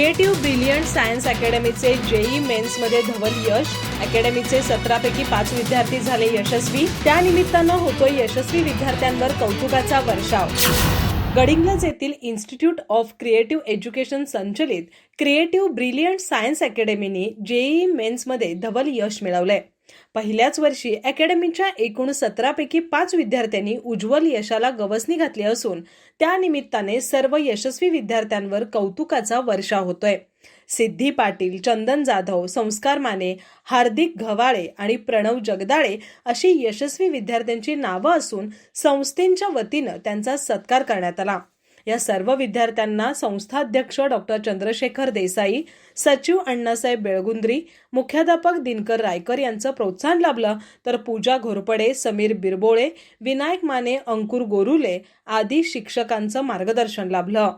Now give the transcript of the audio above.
Creative brilliant science अकॅडमीचे JEE मेन्समध्ये धवल यश. अकॅडमीचे सतरापैकी पाच विद्यार्थी झाले यशस्वी. त्यानिमित्तानं होतोय यशस्वी विद्यार्थ्यांवर कौतुकाचा वर्षाव. गडिंग्लज येथील इन्स्टिट्यूट ऑफ क्रिएटिव्ह एज्युकेशन संचलित क्रिएटिव्ह ब्रिलियंट सायन्स अकॅडमीने जेई मेन्समध्ये धवल यश मिळवलंय. पहिल्याच वर्षी अकॅडमीच्या एकूण सतरापैकी पाच विद्यार्थ्यांनी उज्ज्वल यशाला गवसणी घातली असून त्यानिमित्ताने सर्व यशस्वी विद्यार्थ्यांवर कौतुकाचा वर्षा होतोय. सिद्धी पाटील चंदन जाधव संस्कार माने हार्दिक घवाळे आणि प्रणव जगदाळे अशी यशस्वी विद्यार्थ्यांची नावं असून संस्थेच्या वतीनं त्यांचा सत्कार करण्यात आला. या सर्व विद्यार्थ्यांना संस्थाध्यक्ष डॉक्टर चंद्रशेखर देसाई सचिव अण्णासाहेब बेळगुंद्री मुख्याध्यापक दिनकर रायकर यांचं प्रोत्साहन लाभलं. तर पूजा घोरपडे समीर बिरबोळे विनायक माने अंकुर गोरुले आदी शिक्षकांचं मार्गदर्शन लाभलं.